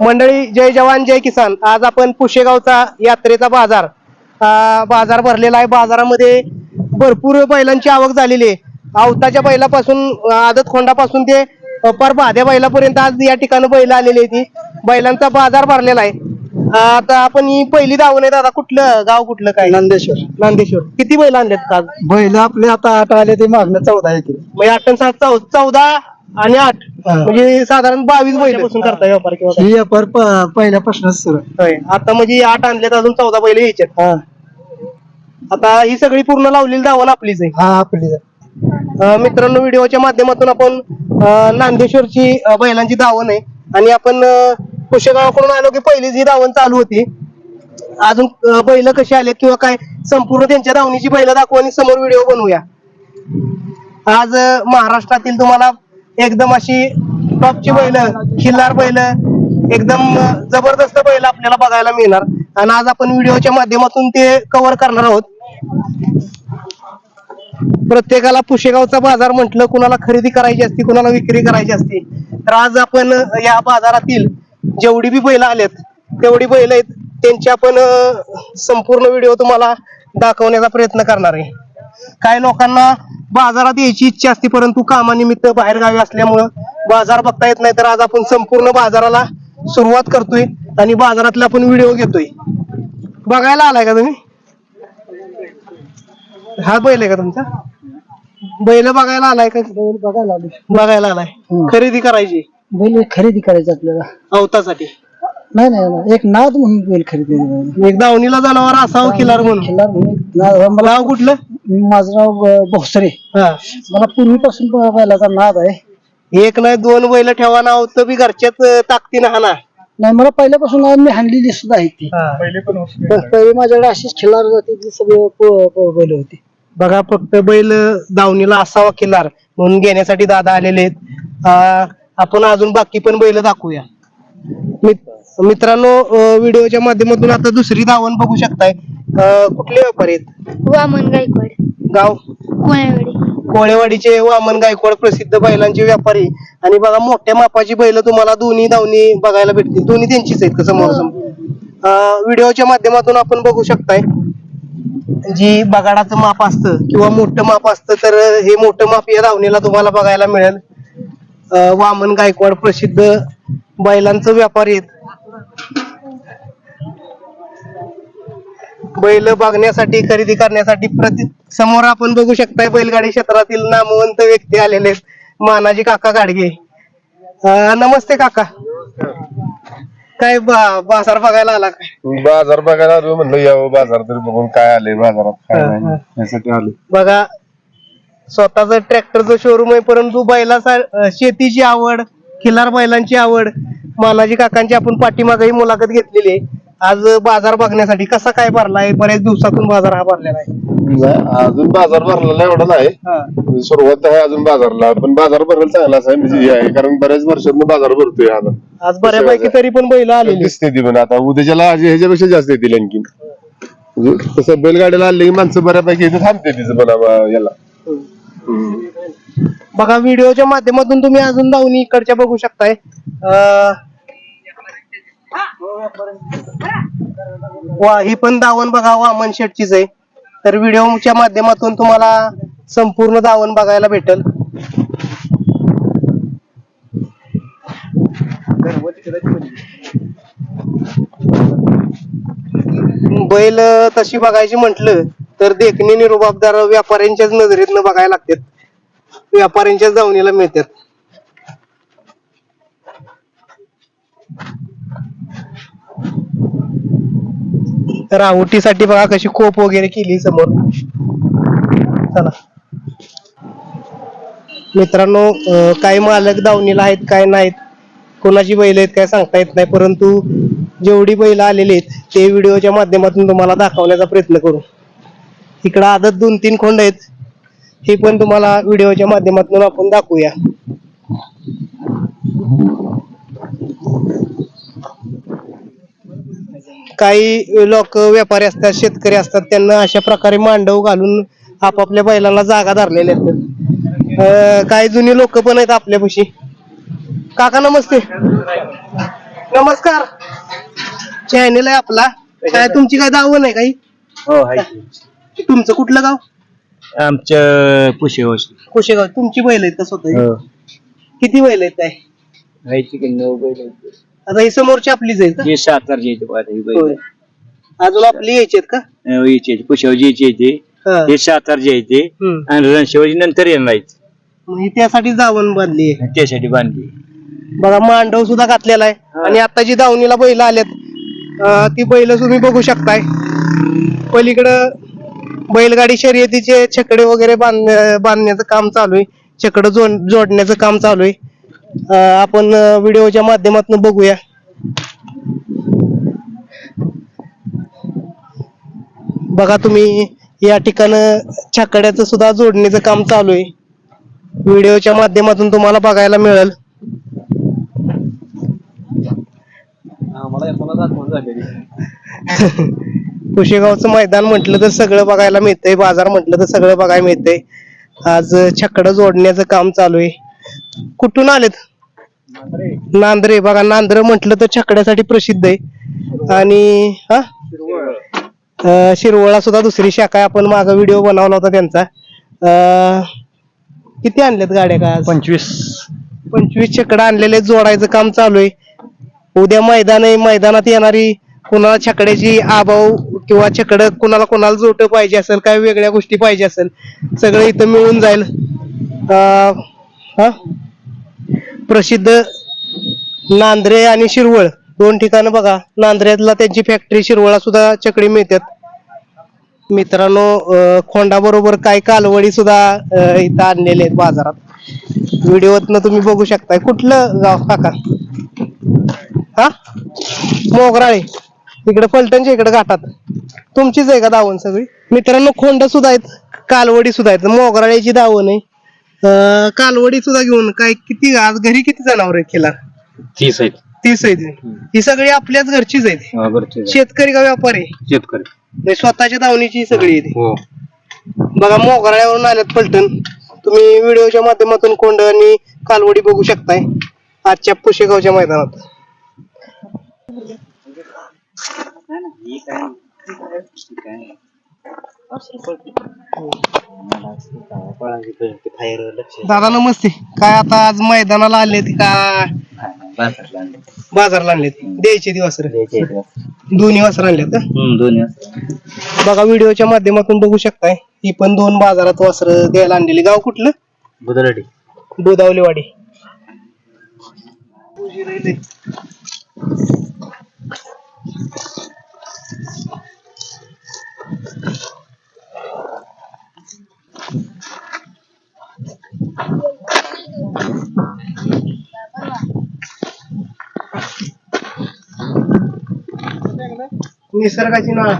मंडळी जय जवान जय किसान. आज आपण पुशेगावचा यात्रेचा बाजार बाजार भरलेला आहे. बाजारामध्ये भरपूर बैलांची आवक झालेली आहे. आवताच्या बैलापासून आदत खोंडापासून ते पार भाद्या बैलापर्यंत आज या ठिकाणी बैल आलेली आहे ती बैलांचा बाजार भरलेला आहे. आता आपण ही पहिली दावण आहे. दादा कुठलं गाव कुठलं काय? नंदेश्वर. नांदेश्वर. किती बैल आणलेत आज? बैल आपले आता आठ आले ते मागणं चौदा येते म्हणजे आठ आणि सात चौ चौदा आणि आठ. म्हणजे साधारण बावीस बैलापासून करता व्यापार किंवा काय. ही व्यापार प- पहिल्यापासूनच सुरू आहे. होय. आता म्हणजे आठ आणलेत अजून चौदा बैल यायचे हा. आता ही सगळी पूर्ण लावलेली दावण आपलीच आहे. हा आपली अं, मित्रांनो व्हिडिओच्या माध्यमातून आपण अं, नांदेश्वरची अं, बैलांची दावण आहे. आणि आपण अं, कुशेगावाकडून आलो की पहिलीच ही दावण चालू होती. अजून अं, बैल कशी आले किंवा काय संपूर्ण त्यांच्या दावणीची बैल दाखवू आणि समोर व्हिडिओ बनवूया. आज अं, महाराष्ट्रातील तुम्हाला एकदम अशी टॉपची बैल खिल्लार बैल एकदम जबरदस्त बैल आपल्याला बघायला मिळणार. आणि आज आपण व्हिडिओच्या माध्यमातून ते कव्हर करणार आहोत. प्रत्येकाला पुशेगावचा बाजार म्हटलं कुणाला खरेदी करायची असते कुणाला विक्री करायची असते. तर आज आपण या बाजारातील जेवढी बी बैल आलेत तेवढी बैल आहेत त्यांची आपण संपूर्ण व्हिडिओ तुम्हाला दाखवण्याचा प्रयत्न करणार आहे. काही लोकांना बाजारात यायची इच्छा असते परंतु कामानिमित्त बाहेर गावी असल्यामुळं बाजार बघता येत नाही. तर आज आपण संपूर्ण बाजाराला सुरुवात करतोय आणि बाजारातला आपण व्हिडिओ घेतोय. बघायला आलाय का तुम्ही? हा बैल आहे का तुमचा? बैल बघायला आलाय का? बैल बघायला आले बघायला आलाय. हम्म. खरेदी करायची. बैल खरेदी करायची आपल्याला. अवतासाठी. नाही नाही नाही. एक नाद म्हणून बैल खरेदी. एक दावणीला जनावर असावं खिलार म्हणून. खिल्लार म्हणून. एक नाद मला नाव कुठलं? माझं नाव भोसरे. हा. मला पूर्वीपासून ब- बैलाचा नाद आहे. एक नाही दोन बैल ठेवा नाव तर बी घरच्यात ताकदीनं हा ना. नाही मला पहिल्यापासून नाद मी हाणलेली सुद्धा आहे ती. पहिले माझ्याकडे अशीच खिल्लार जाते ती सगळे प- प- बैल होती. बघा फक्त बैल दावणीला असावा खिल्लार म्हणून घेण्यासाठी दादा आलेले आहेत. आपण अजून बाकी पण बैल दाखवूया. मित- मित्रांनो अं, व्हिडिओच्या माध्यमातून आता दुसरी दावण बघू शकताय. अं, कुठले व्यापारी आहेत वामन गायकवाड. गाव? कोण्यावाडी कोळेवाडीचे वामन गायकवाड प्रसिद्ध बैलांचे व्यापारी. आणि बघा मोठ्या मापाची बैल तुम्हाला दोन्ही दावणी बघायला भेटतील. दोन्ही त्यांचीच आहेत का समोर समोर? अं, व्हिडिओच्या माध्यमातून आपण बघू शकताय जी बगाडाचं माप असतं किंवा मोठं माप असतं तर हे मोठं माप या दावणीला तुम्हाला बघायला मिळेल. अं, वामन गायकवाड प्रसिद्ध बैलांचं व्यापारी आहेत. बैल बघण्यासाठी खरेदी करण्यासाठी प्रति समोर आपण बघू शकताय बैलगाडी क्षेत्रातील नामवंत व्यक्ती आलेले आहेत. मानाजी काका गाडगे. अं, नमस्ते काका. काय बा- बाजार बघायला आला काय? बाजार बघायला आलो म्हणलं यावं बाजार तरी बघून काय आले बाजारात काय हा, नाही. यासाठी आलो. बघा स्वतःच ट्रॅक्टरचं शोरूम आहे परंतु बैला शेतीची आवड खिलार बैलांची आवड मानाजी काकांची आपण पाठीमागही मुलाखत घेतलेली आहे. आज बाजार बघण्यासाठी कसा काय भरलाय बऱ्याच दिवसातून बाजार हा भरलेला आहे. नाही, अजून बाजार भरलेला एवढा नाही. हा. सुरुवात आहे अजून बाजारला पण बाजार भरायला चांगलाच आहे म्हणजे हे आहे. कारण बऱ्याच वर्षातून बाजार भरतोय आता आज बऱ्यापैकी तरी पण बैल आलेली दिसते ती पण आता उद्याच्याला आज ह्याच्यापेक्षा जास्त येतील आणखी म्हणजे तसं बैलगाडीला आले की माणसं बऱ्यापैकी इथे थांबते तिचं पण याला. बघा व्हिडिओच्या माध्यमातून तुम्ही अजून दावणी इकडच्या बघू शकताय. वा ही पण दावण बघा वामन शेटचीच आहे. तर व्हिडिओच्या माध्यमातून तुम्हाला संपूर्ण दावण बघायला भेटल. बैल तशी बघायची म्हंटल तर देखणी निरुबाबदार व्यापाऱ्यांच्याच नजरेतनं बघायला लागतात. व्यापाऱ्यांच्याच दावणीला मिळतात. राहुटीसाठी बघा कशी कोप वगैरे केली समोर. चला. मित्रांनो अं, काही मालक दावणीला आहेत काय नाहीत. कोणाची बैल आहेत काय सांगता येत नाही परंतु जेवढी बैल आलेली आहेत ते व्हिडिओच्या माध्यमातून तुम्हाला दाखवण्याचा प्रयत्न करू. इकडं आदत दोन तीन खोंड आहेत. हे पण तुम्हाला व्हिडिओच्या माध्यमातून आपण दाखवूया. काही लोक व्यापारी असतात शेतकरी असतात त्यांना अशा प्रकारे मांडव घालून आपापल्या बैलाला जागा धरलेल्या असतात काही जुनी लोक पण आहेत आपल्यापाशी. काका नमस्ते. नमस्कार. चॅनल आहे आपला. काय तुमची काय दावण आहे काही? हो तुमचं कुठलं गाव? आमच्या पुशेगाव कुशेगाव तुमची बैल आहेत का स्वतः? किती बैल आहेत काय? व्हायची की नऊ बैल आता ही समोरची आपलीच आहेत का? जे पाहता ही होय. अजून आपली यायची आहेत का? बैल यायचे पुशेगावची यायची येते हा. हे सातारचे येते हम्म. आणि रणशिवाजी नंतर येणार आहेत. मग ही त्यासाठी दावण बांधली आहे. त्यासाठी बांधली बघा मांडव सुद्धा घातलेला आहे. आणि आता जी दावणीला बैल आल्यात अं, ती बैल तुम्ही बघू शकताय. पलीकडं बैलगाडी शर्यतीचे छकडे वगैरे बांध बांधण्याचं काम चालू आहे. छकडं जोड जोडण्याचं काम चालू आहे. आपण व्हिडिओच्या माध्यमातून बघूया. बघा तुम्ही या ठिकाणं छकड्याचं सुद्धा जोडणीचं काम चालू आहे. व्हिडिओच्या माध्यमातून तुम्हाला बघायला मिळेल. कुशेगावचं मैदान म्हटलं तर सगळं बघायला मिळतंय. बाजार म्हटलं तर सगळं बघायला मिळतंय. आज छकडं जोडण्याचं काम चालू आहे. कुठून आलेत? नांद्रे. बघा नांद्र म्हटलं तर छकड्यासाठी प्रसिद्ध आहे. आणि हा? शिरवळा सुद्धा दुसरी शाखा आहे. आपण माग व्हिडिओ बनवला होता त्यांचा. अं, किती आणल्यात गाड्या का? पंचवीस. पंचवीस छकडं आणलेले जोडायचं काम चालू आहे. उद्या मैदान आहे. मैदानात येणारी कुणाला छकड्याची आभाव किंवा छकड कुणाला कुणाला जोट पाहिजे असेल काय वेगळ्या गोष्टी पाहिजे असेल सगळं इथं मिळून जाईल. हा? प्रसिद्ध नांद्रे आणि शिरवळ दोन ठिकाणं बघा. नांद्र्यातला त्यांची फॅक्टरी शिरवळा सुद्धा चकडी मिळतात. मित्रांनो खोंडाबरोबर खोंडा बरोबर कालवडी सुद्धा इथं आणलेले आहेत बाजारात. व्हिडिओतनं तुम्ही बघू शकताय. कुठलं गाव? काका? हा? मोगराळे. इकडे फलटणच्या इकडे घाटात. तुमचीच आहे का दावण सगळी? मित्रांनो खोंड सुद्धा आहेत कालवडी सुद्धा आहेत मोगराळ्याची दावण आहे. कालवडी सुद्धा घेऊन काय किती आज घरी किती जनावर आहेत केला तीस आहेत. तीस आहेत. ही सगळी आपल्याच घरचीच आहेत. शेतकरी का व्यापारी? शेतकरी. म्हणजे स्वतःच्या दावणीची सगळी आहे ती. हो. बघा मोगराळ्यावरून आल्यात पलटण तुम्ही व्हिडिओच्या माध्यमातून कोंड आणि कालवडी बघू शकताय. आजच्या पुशेगावच्या मैदानात. दादा नमस्ते काय आता आज मैदानाला आले का? बाजारला आणलेत द्यायचे दिवस दोन्ही वासर आणलेत का? बघा व्हिडिओच्या माध्यमातून बघू शकताय. ही पण दोन बाजारात वासर द्यायला आणलेली. गाव कुठलं? बुधलाडी दुधावलीवाडी निसर्गाची नाळ.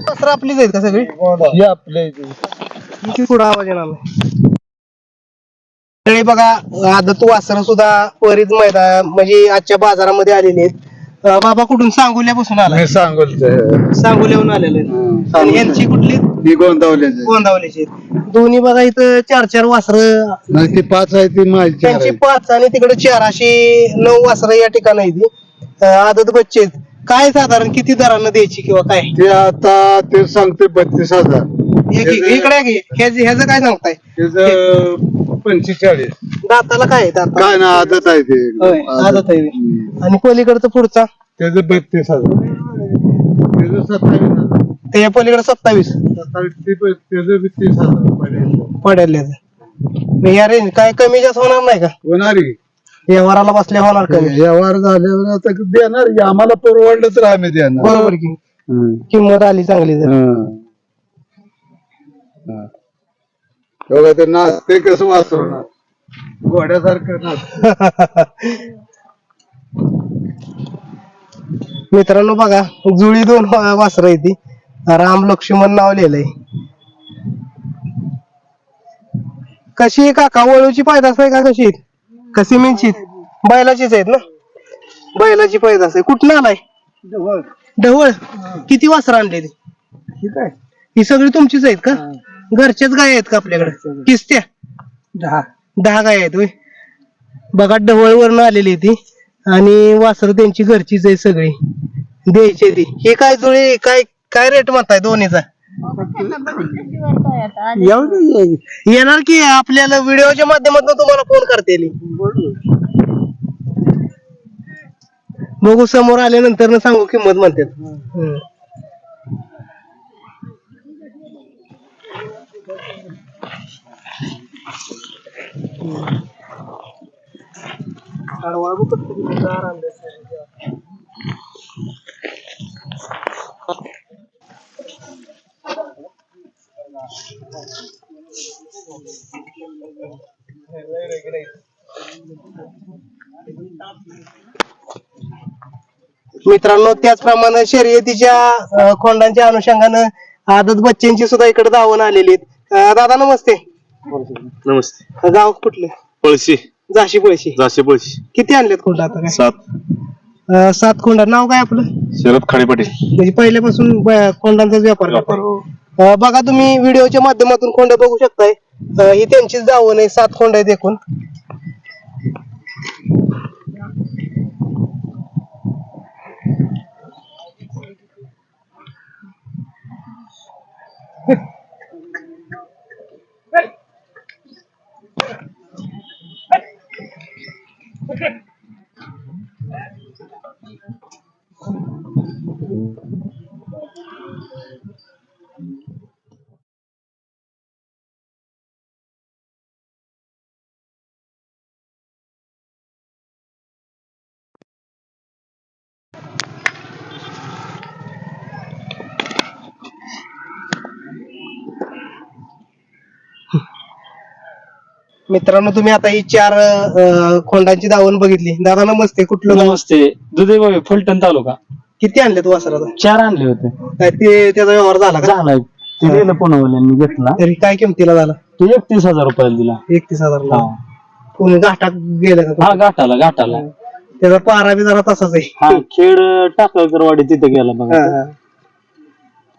वस्त्र आपलीच आहेत का सगळी? आपले किती थोडा आवाज येणार नाही. तरी बघा आदत वासर सुद्धा बरीच मैदान म्हणजे आजच्या बाजारामध्ये आलेले आहेत. अं, बाबा कुठून? सांगोल्यापासून आला. मी सांगोलचं. सांगोल्याहून आलेले आहेत. आणि यांची कुठली? ही गोंदावल्याचं गोंदावल्याची दोन्ही बघा इथं चार चार वासर. नाही ती पाच आहे ती माझी चार त्यांची आहे. पाच आणि तिकडे चार अशी नऊ वासर या ठिकाणी ती अं, आदत बच्चे आहेत. काय साधारण किती दरानं द्यायची किंवा काय? ते आता ते सांगते बत्तीस हजार. इकडे घे ह्याच ह्याचं काय सांगताय त्याच पंचेचाळीस. दाताला काय आहे दाताला काय ना आदत आहे ते. होय, आदत आहे. हम्म. आणि पलीकडचं पुढचा? त्याचं बत्तीस हजार. त्याचं सत्तावीस हजार. त्याच्या पलीकडे सत्तावीस. सत्तावीस ते प- त्याचं बी तीस हजार पडेल. पडेल या रेंज काय कमी जास्त होणार नाही का? होणार. की? व्यवहाराला बसल्या होणार कमी. व्यवहार झाल्यावर आता देणार. की आम्हाला परवडलं तर आम्ही देणार. बरोबर की. हम्म. किंमत आली चांगली तर. हं. बघा ते नाच ते कसं वाचवणार? घोड्यासारखं नाच मित्रांनो बघा जुळी दोन वासर आहे ती. राम लक्ष्मण नाव लिहिलंय कशी आहे काका? वळूची पायदास आहे का कशी? आहे? का सिमेंटची बैलाचीच आहेत ना? बैलाची पैदास आहे. कुठं आलाय? ढवळ. किती वासर आणले ती ठीक आहे. ही सगळी तुमचीच आहेत का? घरच्याच गाय आहेत का आपल्याकडे? किस्त्या? दहा. दहा गाय आहेत होय. बघा ढवळ वरण आलेली आहे ती. आणि वासर त्यांची घरचीच आहे सगळी. द्यायची ती. हे काय जुळे काय काय रेट म्हणताय दोन्हीचा? येणार की आपल्याला व्हिडिओच्या माध्यमातून तुम्हाला फोन करते बघू समोर आल्यानंतर न सांगू किंमत म्हणतात. मित्रांनो त्याचप्रमाणे शर्यतीच्या खोंडांच्या अनुषंगानं आदत बच्चेंची सुद्धा इकडे धावून आलेली आहेत. दादा नमस्ते. नमस्ते. गाव कुठले? पळशी. झाशी पळशी. जाशे पळशी. किती आणलेत खोंड आता काय? सात. अं, सात खोंड नाव काय आपलं? शरद खाडे पाटील. म्हणजे पहिल्यापासून ब- खोंडांचाच व्यापार करताय अं, बघा तुम्ही व्हिडिओच्या माध्यमातून खोंड बघू शकताय. अं, ही त्यांचीच धावण आहे सात खोंड आहेत एकूण. मित्रांनो तुम्ही आता ही चार अं, खोंडांची धावण बघितली. दादा नमस्ते. कुठलं गाव? नमस्ते. दुधे बाबी फलटण तालुका. किती आणलेत वासराला? चार आणले होते. काय ते त्याचा व्यवहार झाला का? झालाय ते पुण्यावाल्यांनी घेतला. तरी काय किमतीला झाला? तो एकतीस हजार रुपयाला दिला. एकतीस हजार कोणी घाटात गेलं का हा गाठाला गाठाला त्याचा पारा बी जरा तसाच आहे. हा खेड टाकळकरवाडी तिथे गेला बघा हा.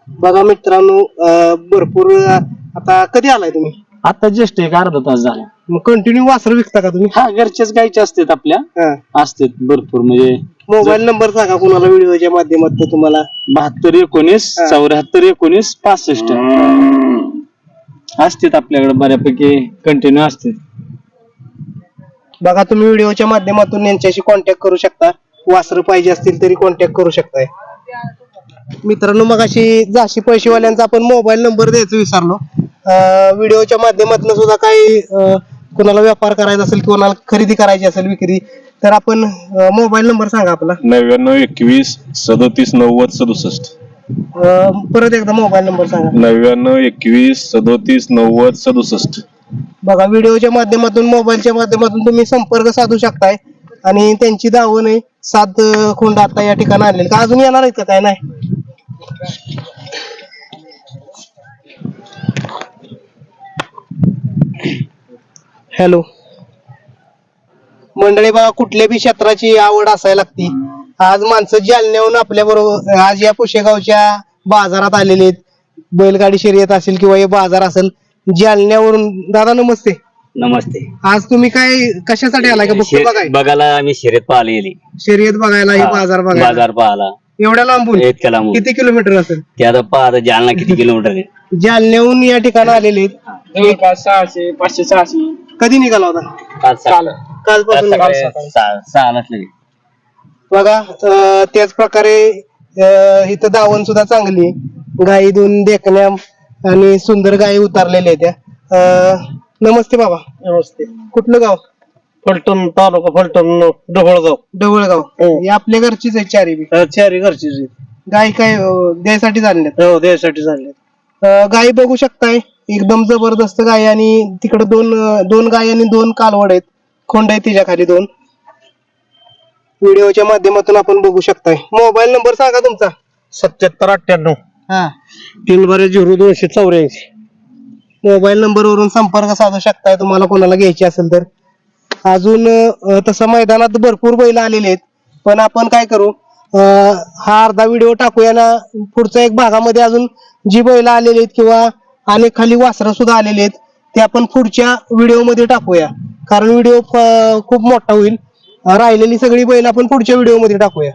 बघा मित्रांनो अं, भरपूर अं, आता कधी आलाय तुम्ही? आता जस्ट एक अर्धा तास झाला. मग कंटिन्यू वासर विकता का तुम्ही? हा घरच्याच गायचे असतात आपल्या. हा. असतात भरपूर म्हणजे मोबाईल नंबर सांगा कुणाला व्हिडिओच्या माध्यमातून तुम्हाला. बहात्तर एकोणीस. चौऱ्याहत्तर एकोणीस पासष्ट. असतात आपल्याकडे बऱ्यापैकी कंटिन्यू असतात. बघा तुम्ही व्हिडिओच्या माध्यमातून यांच्याशी कॉन्टॅक्ट करू शकता. वासर पाहिजे असतील तरी कॉन्टॅक्ट करू शकताय. मित्रांनो मग अशी जाशी पैसेवाल्यांचा आपण मोबाईल नंबर द्यायचं विसरलो. व्हिडिओच्या माध्यमातून सुद्धा काही कोणाला व्यापार करायचा असेल कोणाला खरेदी करायची असेल विक्री तर आपण मोबाईल नंबर सांगा आपला. नव्याण्णव एकवीस सदोतीस नव्वद सदुसष्ट. परत एकदा मोबाईल नंबर सांगा. नव्याण्णव एकवीस सदोतीस नव्वद सदुसष्ट. बघा व्हिडिओच्या माध्यमातून मोबाईलच्या माध्यमातून तुम्ही संपर्क साधू शकताय. आणि त्यांची दावण आहे सात खोंड आता या ठिकाणी आणलेले. का अजून येणार आहेत का? काय नाही? हॅलो. मंडळी बघा कुठल्या बी क्षेत्राची आवड असायला लागती. आज माणसं जालन्याहून आपल्या बरोबर आज या पुशेगावच्या बाजारात आलेले आहेत. बैलगाडी शर्यत असेल किंवा हे बाजार असेल जालन्यावरून दादा नमस्ते. नमस्ते. आज तुम्ही काय कशासाठी आलाय का? बघाय बघायला. आम्ही शर्यत पाहायला गेली. शर्यत बघायला हे बाजार बघायला. बाजार पाहाला एवढ्या लांबून? इतक्या लांबून. किती किलोमीटर असेल? ते आता पाहता जालना किती किलोमीटर आहे. जालन्याहून या ठिकाणी आलेले आहेत. सहाशे पाचशे सहाशे. कधी निघाला होता? कालपासून. काल निघाला. सकाळी. सहा- बघा अं, त्याच प्रकारे अं, इथं दावण सुद्धा चांगली आहे. गाई दोन देखण्या आणि सुंदर गायी उतारलेल्या आहेत त्या. अं, नमस्ते बाबा. नमस्ते. कुठलं गाव? फलटण तालुका फलटण ढवळगाव. डवळगाव हे. आपल्या घरचीच आहे चारी बी. चारी घरची गाय काय अं, द्यायसाठी हो द्यायसाठी झाले अं, गाई बघू शकताय. एकदम जबरदस्त गाय आणि तिकडे दोन अं, दोन गाय आणि दोन कालवड आहेत. खोंड आहे तिच्या खाली दोन. व्हिडिओच्या माध्यमातून आपण बघू शकताय. मोबाईल नंबर सांगा तुमचा. सत्याहत्तर अठ्ठ्याण्णव. हा. तीन बारे झिरो दोनशे चौऱ्याऐंशी. मोबाईल नंबर वरून संपर्क साधू शकताय. तुम्हाला कोणाला घ्यायची असेल तर. अजून तसं मैदानात भरपूर बैल आलेले आहेत. पण आपण काय करू हा अर्धा व्हिडिओ टाकूया ना पुढच्या एक भागामध्ये अजून जी बैल आलेली आहेत किंवा अनेक खाली वासरं सुद्धा आलेले आहेत ते आपण पुढच्या व्हिडिओमध्ये टाकूया. कारण व्हिडिओ खूप मोठा होईल. राहिलेली सगळी बैल आपण पुढच्या व्हिडिओमध्ये टाकूया.